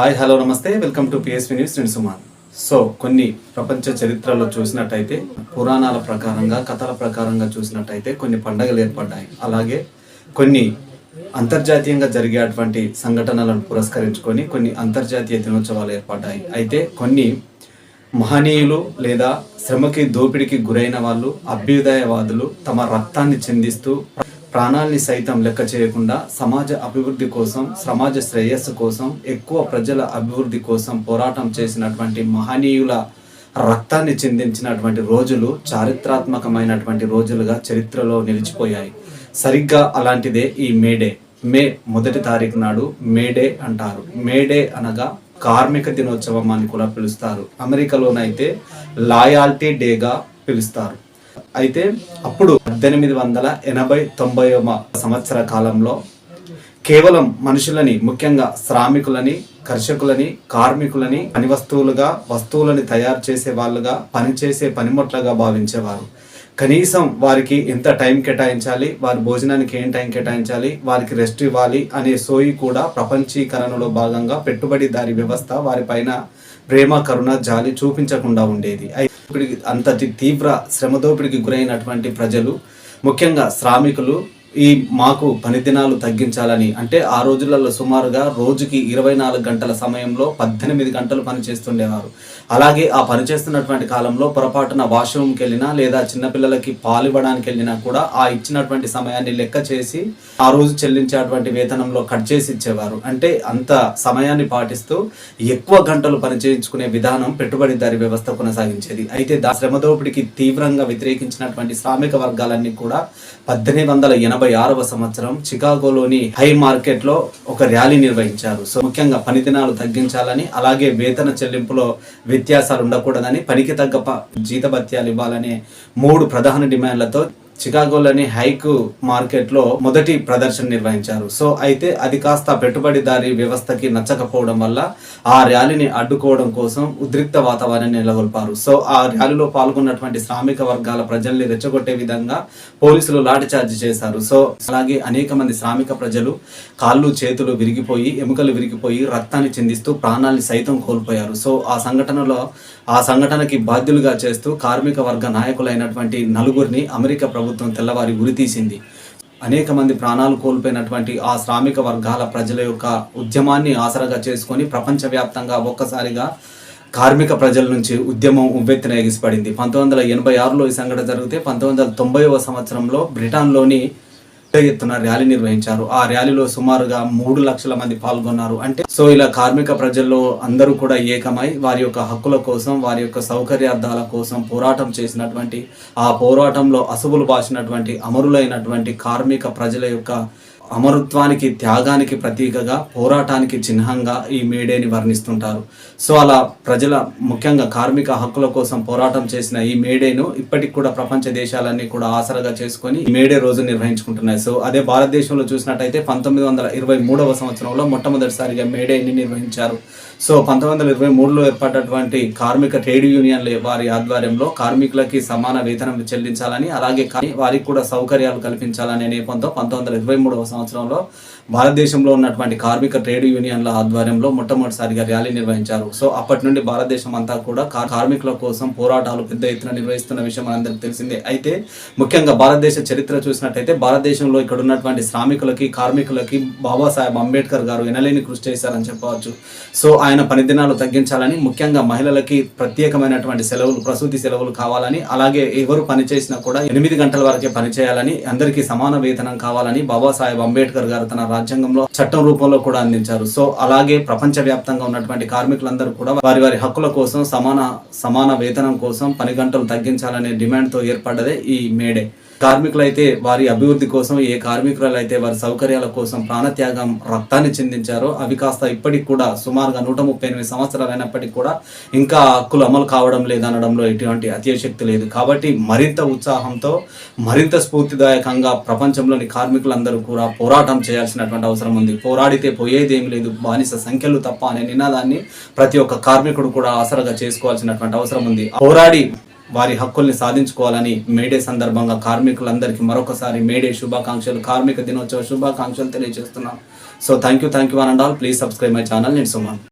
Hi hello నమస్తే. Welcome to PSV news నేను Suman. So కొన్ని ప్రపంచ చరిత్రలో చూసినట్టయితే పురాణాల ప్రకారంగా కథల ప్రకారంగా చూసినట్టయితే కొన్ని పండగలు ఏర్పడ్డాయి. అలాగే కొన్ని అంతర్జాతీయంగా జరిగేటువంటి సంఘటనలను పురస్కరించుకొని కొన్ని అంతర్జాతీయ దినోత్సవాలు ఏర్పడ్డాయి. అయితే కొన్ని మహనీయులు లేదా శ్రమకి దోపిడికి గురైన వాళ్ళు అభ్యుదయవాదులు తమ రక్తాన్ని చెందిస్తూ ప్రాణాల్ని సైతం లెక్క చేయకుండా సమాజ అభివృద్ధి కోసం సమాజ శ్రేయస్సు కోసం ఎక్కువ ప్రజల అభివృద్ధి కోసం పోరాటం చేసినటువంటి మహనీయుల రక్తాన్ని చెందించినటువంటి రోజులు చారిత్రాత్మకమైనటువంటి రోజులుగా చరిత్రలో నిలిచిపోయాయి. సరిగ్గా అలాంటిదే ఈ మేడే మే మొదటి తారీఖు నాడు మేడే అంటారు. మేడే అనగా కార్మిక దినోత్సవం అని కూడా పిలుస్తారు. అమెరికాలోనైతే లాయాల్టీ డేగా పిలుస్తారు. అయితే అప్పుడు పద్దెనిమిది వందల ఎనభై తొంభై సంవత్సర కాలంలో కేవలం మనుషులని ముఖ్యంగా శ్రామికులని కర్షకులని కార్మికులని పని వస్తువులుగా వస్తువులని తయారు చేసే వాళ్ళుగా పనిచేసే పనిముట్లుగా భావించేవారు. కనీసం వారికి ఎంత టైం కేటాయించాలి వారి భోజనానికి ఏం టైం కేటాయించాలి వారికి రెస్ట్ ఇవ్వాలి అనే సోయి కూడా ప్రపంచీకరణలో భాగంగా పెట్టుబడిదారి వ్యవస్థ వారిపైన ప్రేమ కరుణ జాలి చూపించకుండా ఉండేది. అంతటి తీవ్ర శ్రమదోపిడికి గురైనటువంటి ప్రజలు ముఖ్యంగా శ్రామికులు ఈ మాకు పని దినాలు తగ్గించాలని. అంటే ఆ రోజులలో సుమారుగా రోజుకి ఇరవై నాలుగు గంటల సమయంలో పద్దెనిమిది గంటలు పనిచేస్తుండేవారు అలాగే ఆ పనిచేస్తున్నటువంటి కాలంలో పొరపాటున వాష్రూమ్కి వెళ్ళినా లేదా చిన్నపిల్లలకి పాలు ఇవ్వడానికి వెళ్ళినా కూడా ఆ ఇచ్చినటువంటి సమయాన్ని లెక్క చేసి ఆ రోజు చెల్లించేటువంటి వేతనంలో కట్ చేసి ఇచ్చేవారు. అంటే అంత సమయాన్ని పాటిస్తూ ఎక్కువ గంటలు పనిచేయించుకునే విధానం పెట్టుబడిదారి వ్యవస్థ కొనసాగించేది. అయితే దా శ్రమదోపిడికి తీవ్రంగా వ్యతిరేకించినటువంటి శ్రామిక వర్గాలన్నీ కూడా పద్దెనిమిది వందల ఎనభై ఆరవ సంవత్సరం చికాగోలోని హై మార్కెట్లో ఒక ర్యాలీ నిర్వహించారు. సో ముఖ్యంగా పనిదినాలు తగ్గించాలని అలాగే వేతన చెల్లింపులో వ్యత్యాసాలు ఉండకూడదని పనికి తగ్గ ప- జీతభత్యాలు ఇవ్వాలనే మూడు ప్రధాన డిమాండ్లతో చికాగోలోని హైక్ మార్కెట్లో మొదటి ప్రదర్శన నిర్వహించారు. సో అయితే అది కాస్త పెట్టుబడిదారి వ్యవస్థకి నచ్చకపోవడం వల్ల ఆ ర్యాలీని అడ్డుకోవడం కోసం ఉద్రిక్త వాతావరణాన్ని నెలకొల్పారు. సో ఆ ర్యాలీలో పాల్గొన్నటువంటి శ్రామిక వర్గాల ప్రజల్ని రెచ్చగొట్టే విధంగా పోలీసులు లాఠీచార్జ్ చేశారు. సో అలాగే అనేక మంది శ్రామిక ప్రజలు కాళ్ళు చేతులు విరిగిపోయి ఎముకలు విరిగిపోయి రక్తాన్ని చెందిస్తూ ప్రాణాల్ని సైతం కోల్పోయారు. సో ఆ సంఘటనలో ఆ సంఘటనకి బాధ్యులుగా చేస్తూ కార్మిక వర్గ నాయకులైనటువంటి నలుగురిని అమెరికా ప్రభుత్వం తెల్లవారి ఉరితీసింది అనేక మంది ప్రాణాలు కోల్పోయినటువంటి ఆ శ్రామిక వర్గాల ప్రజల యొక్క ఉద్యమాన్ని ఆసరాగా చేసుకొని ప్రపంచవ్యాప్తంగా ఒక్కసారిగా కార్మిక ప్రజల నుంచి ఉద్యమం ఉవ్వెత్తున ఎగిసిపడింది. పంతొమ్మిది వందల ఎనభై ఆరులో ఈ సంఘటన జరిగితే పంతొమ్మిది వందల తొంభైవ సంవత్సరంలో బ్రిటన్లోని పెద్ద ఎత్తున ర్యాలీ నిర్వహించారు. ఆ ర్యాలీలో సుమారుగా మూడు లక్షల మంది పాల్గొన్నారు. అంటే సో ఇలా కార్మిక ప్రజల్లో అందరూ కూడా ఏకమై వారి యొక్క హక్కుల కోసం వారి యొక్క సౌకర్యార్థాల కోసం పోరాటం చేసినటువంటి ఆ పోరాటంలో అసువులు బాసినటువంటి అమరులైనటువంటి కార్మిక ప్రజల యొక్క అమరత్వానికి త్యాగానికి ప్రతీకగా పోరాటానికి చిహ్నంగా ఈ మేడేని వర్ణిస్తుంటారు. సో అలా ప్రజల ముఖ్యంగా కార్మిక హక్కుల కోసం పోరాటం చేసిన ఈ మేడేను ఇప్పటికి కూడా ప్రపంచ దేశాలన్నీ కూడా ఆసరగా చేసుకొని ఈ మేడే రోజు నిర్వహించుకుంటున్నాయి. సో అదే భారతదేశంలో చూసినట్టయితే పంతొమ్మిది వందల ఇరవై మూడవ సంవత్సరంలో మొట్టమొదటిసారిగా మేడేని నిర్వహించారు. సో పంతొమ్మిది వందల ఇరవై మూడులో ఏర్పడినటువంటి కార్మిక ట్రేడ్ యూనియన్ల వారి ఆధ్వర్యంలో కార్మికులకి సమాన వేతనం చెల్లించాలని అలాగే వారికి కూడా సౌకర్యాలు కల్పించాలనే నేపథ్యంతో పంతొమ్మిది వందల ఇరవై మూడవ సంవత్సరంలో భారతదేశంలో ఉన్నటువంటి కార్మిక ట్రేడ్ యూనియన్ల ఆధ్వర్యంలో మొట్టమొదటిసారిగా ర్యాలీ నిర్వహించారు. సో అప్పటి నుండి భారతదేశం అంతా కూడా కార్మికుల కోసం పోరాటాలు పెద్ద ఎత్తున నిర్వహిస్తున్న విషయం మనందరికీ తెలిసిందే. అయితే ముఖ్యంగా భారతదేశ చరిత్ర చూసినట్టయితే భారతదేశంలో ఇక్కడ ఉన్నటువంటి శ్రామికులకి కార్మికులకి బాబాసాహెబ్ అంబేద్కర్ గారు ఎనలేని కృషి చేశారని చెప్పవచ్చు. సో ఆయన పనిదినాలు తగ్గించాలని ముఖ్యంగా మహిళలకి ప్రత్యేకమైనటువంటి సెలవులు ప్రసూతి సెలవులు కావాలని అలాగే ఎవరు పని చేసినా కూడా ఎనిమిది గంటల వరకే పనిచేయాలని అందరికీ సమాన వేతనం కావాలని బాబాసాహెబ్ అంబేద్కర్ గారు తన రాజ్యాంగంలో చట్టం రూపంలో కూడా అందించారు. సో అలాగే ప్రపంచ వ్యాప్తంగా ఉన్నటువంటి కార్మికులందరూ కూడా వారి వారి హక్కుల కోసం సమాన సమాన వేతనం కోసం పని గంటలు తగ్గించాలనే డిమాండ్తో ఏర్పడ్డదే ఈ మేడే. కార్మికులైతే వారి అభివృద్ధి కోసం ఏ కార్మికులు అయితే వారి సౌకర్యాల కోసం ప్రాణత్యాగం రక్తాన్ని చెందించారో అవి కాస్త ఇప్పటికి కూడా సుమారుగా నూట ముప్పై ఎనిమిది సంవత్సరాలు అయినప్పటికీ కూడా ఇంకా హక్కులు అమలు కావడం లేదనడంలో ఎటువంటి అతిశక్తి లేదు. కాబట్టి మరింత ఉత్సాహంతో మరింత స్ఫూర్తిదాయకంగా ప్రపంచంలోని కార్మికులందరూ కూడా పోరాటం చేయాల్సినటువంటి అవసరం ఉంది. పోరాడితే పోయేదేమి లేదు. బానిస సంఖ్యలు తప్ప అనే నినాదాన్ని ప్రతి ఒక్క కార్మికుడు కూడా ఆసరగా చేసుకోవాల్సినటువంటి అవసరం ఉంది. పోరాడి వారి హక్కుల్ని సాధించుకోవాలని మేడే సందర్భంగా కార్మికులందరికీ మరొకసారి మేడే శుభాకాంక్షలు కార్మిక దినోత్సవ శుభాకాంక్షలు తెలియజేస్తున్నాం. So thank you thank you one and all please subscribe my channel నేను సుమాన్.